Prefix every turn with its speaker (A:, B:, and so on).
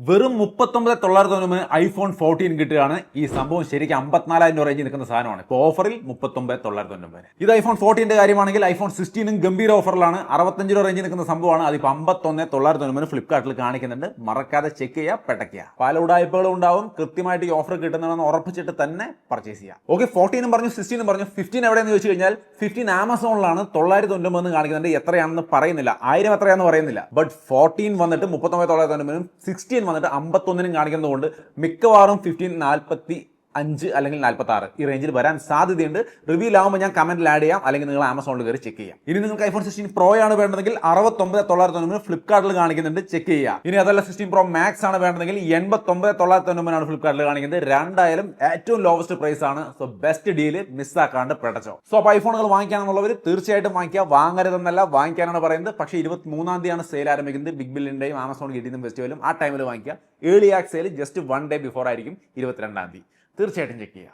A: വെറും മുപ്പത്തൊമ്പത് തൊള്ളായിരത്തി തൊണ്ണൂറ് ഐഫോൺ ഫോർട്ടീൻ കിട്ടുകയാണ്. ഈ സംഭവം ശരിക്കും അമ്പത്തിനാലായിരം രൂപ റേഞ്ചിൽ നിൽക്കുന്ന സാധനമാണ്. ഇപ്പോൾ ഓഫറിൽ മുപ്പത്തൊമ്പത് തൊള്ളായിരത്തി തൊണ്ണൂറ് ഇത് ഐഫോൺ ഫോർട്ടീന്റെ കാര്യമാണെങ്കിൽ ഐഫോൺ സിക്സ്റ്റീനും ഗംഭീര ഓഫറിലാണ് അറുപത്തഞ്ച് രൂപ റേഞ്ചിൽ നിൽക്കുന്ന സംഭവമാണ്. അതിപ്പോൾ അമ്പത്തൊന്ന് തൊള്ളായിരത്തി തൊണ്ണൂറ് ഫ്ലിപ്കാർട്ടിൽ കാണിക്കുന്നുണ്ട്. മറക്കാതെ ചെക്ക് ചെയ്യുക പെട്ടയ്ക്കുക. പല ഉടായ്പകളും ഉണ്ടാവും. കൃത്യമായിട്ട് ഈ ഓഫർ കിട്ടുന്നതെന്ന് ഉറപ്പിച്ചിട്ട് തന്നെ പർച്ചേസ് ചെയ്യാം ഓക്കെ ഫോർട്ടീനും പറഞ്ഞു സിക്സ്റ്റീനും പറഞ്ഞു. ഫിഫ്റ്റീൻ എവിടെയെന്ന് ചോദിച്ചു കഴിഞ്ഞാൽ ഫിഫ്റ്റീൻ ആമസോണിലാണ് തൊള്ളായിരത്തി തൊണ്ണൂറ് കാണിക്കുന്നുണ്ട്. എത്രയാണെന്ന് പറയുന്നില്ല. ആയിരം എത്രയാണെന്ന് പറയുന്നില്ല. ബട്ട് ഫോർട്ടീൻ വന്നിട്ട് മുപ്പത്തൊമ്പത് തൊള്ളായിരത്തി തൊണ്ണൂറും സിക്സ്റ്റീൻ വന്നിട്ട് അമ്പത്തൊന്നിനും കാണിക്കുന്നതുകൊണ്ട് മിക്കവാറും ഫിഫ്റ്റീൻ നാൽപ്പത്തി അഞ്ച് അല്ലെങ്കിൽ നാൽപ്പത്തി ആറ് ഈ റേഞ്ചിൽ വരാൻ സാധ്യതയുണ്ട്. റിവ്യൂ ആവുമ്പോൾ ഞാൻ കമന്റിൽ ആഡ് ചെയ്യാം. അല്ലെങ്കിൽ നിങ്ങൾ ആമസോണിൽ കയറി ചെക്ക് ചെയ്യാം. ഇനി നിങ്ങൾക്ക് ഐഫോൺ സിക്സ്റ്റീൻ പ്രോ ആണ് വേണ്ടതെങ്കിൽ അറുപത്തൊമ്പത് തൊള്ളായിരത്തി തൊണ്ണൂറ് ഫ്ലിപ്കാർട്ടിൽ കാണിക്കുന്നുണ്ട് ചെക്ക് ചെയ്യുക. ഇനി അതല്ല സിക്സ്റ്റീൻ പ്രോ മാക്സ് ആണ് വേണ്ടതെങ്കിൽ എൺപത്തൊമ്പത് തൊള്ളായിരത്തി തൊണ്ണൂറാണ് ഫ്ലിപ്കാർട്ടിൽ കാണിക്കുന്നത്. രണ്ടായാലും ഏറ്റവും ലോവസ്റ്റ് പ്രൈസ് ആണ്. സോ ബെസ്റ്റ് ഡീൽ മിസ്സാക്കാണ്ട് പെടച്ചോ. സോ അപ്പോൾ ഐഫോണുകൾ വാങ്ങിക്കാനുള്ളവർ തീർച്ചയായിട്ടും വാങ്ങിക്കുക. വാങ്ങരുതെന്നല്ല വാങ്ങിക്കാനാണ് പറയുന്നത്. പക്ഷേ ഇരുപത്തി മൂന്നാം തീയതിയാണ് സെയിൽ ആരംഭിക്കുന്നത്. ബിഗ് ബില്ലിന്റെയും ആമസോൺ ഗിറ്റിനും ഫെസ്റ്റിവലും ആ ടൈമിൽ വാങ്ങിക്കുക. Early sale just one day before ആയിരിക്കും ഇരുപത്തിരണ്ടാം തീയതി. തീർച്ചയായിട്ടും ചെക്ക് ചെയ്യുക